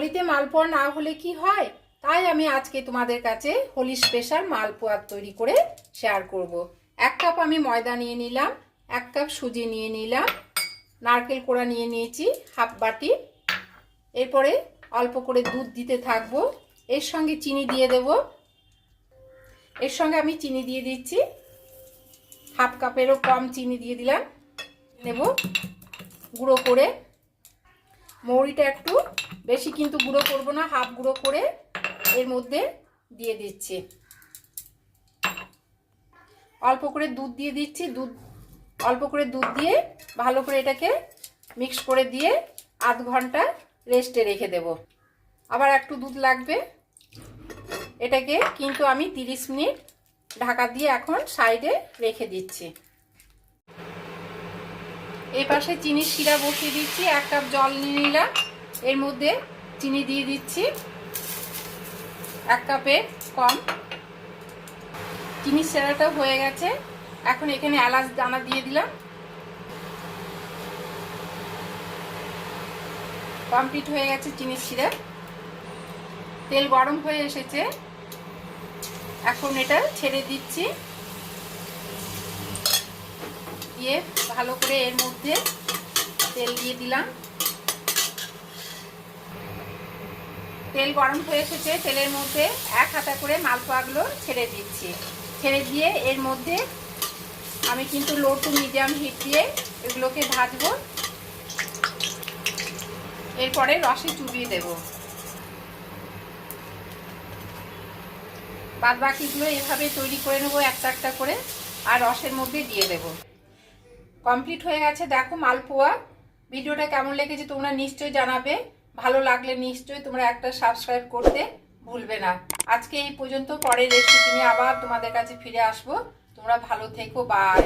হোলিতে মালপোয়া না হলে কি হয়? তাই আমি আজকে তোমাদের কাছে হোলি স্পেশাল মালপোয়া তৈরি করে শেয়ার করব। এক কাপ আমি ময়দা নিয়ে নিলাম, এক কাপ সুজি নিয়ে নিলাম, নারকেল কোড়া নিয়ে নিয়েছি হাফ বাটি। এরপরে অল্প করে দুধ দিতে থাকব। এর সঙ্গে চিনি দিয়ে দেব। এর সঙ্গে আমি চিনি দিয়ে দিচ্ছি। হাফ কাপেরও কম চিনি দিয়ে দিলাম। নেব গুঁড়ো করে। মৌরিটা একটু বেশি কিন্তু গুঁড়ো করব না, হাফ গুঁড়ো করে এর মধ্যে দিয়ে দিচ্ছি। অল্প করে দুধ দিয়ে দিচ্ছি, দুধ, অল্প করে দুধ দিয়ে ভালো করে এটাকে মিক্স করে দিয়ে আধ ঘণ্টা রেস্টে রেখে দেব। আবার একটু দুধ লাগবে। এটাকে কিন্তু আমি তিরিশ মিনিট ঢাকা দিয়ে এখন সাইডে রেখে দিচ্ছি। এই পাশে চিনির শিরা বসিয়ে দিচ্ছি, এক কাপ জল নিয়ে নিলাম। এর মধ্যে চিনি দিয়ে দিচ্ছি। এক কাপে কম। চিনির শিরাটা হয়ে গেছে। এখন এখানে এলাচ দানা দিয়ে দিলাম। কমপ্লিট হয়ে গেছে চিনির শিরা। তেল গরম হয়ে এসেছে। এখন এটা ছেড়ে দিচ্ছি। দিয়ে ভালো করে এর মধ্যে তেল দিয়ে দিলাম। তেল গরম হয়ে এসেছে, তেলের মধ্যে এক হাতা করে মালপোয়াগুলো ছেড়ে দিচ্ছি। ছেড়ে দিয়ে এর মধ্যে আমি কিন্তু লো টু মিডিয়াম হিট দিয়ে এগুলোকে ভাজবো। এরপরে রসে চুবিয়ে দেব। বাদ বাকিগুলো এভাবে তৈরি করে নেব একটা একটা করে, আর রসের মধ্যে দিয়ে দেব। কমপ্লিট হয়ে গেছে, দেখো মালপোয়া। ভিডিওটা কেমন লেগেছে তোমরা নিশ্চয়ই জানাবে। ভালো লাগলে নিশ্চয়ই তোমরা একটা সাবস্ক্রাইব করতে ভুলবে না। আজকে এই পর্যন্ত, পরের রেসিপি নিয়ে আবার তোমাদের কাছে ফিরে আসব। তোমরা ভালো থেকো বাই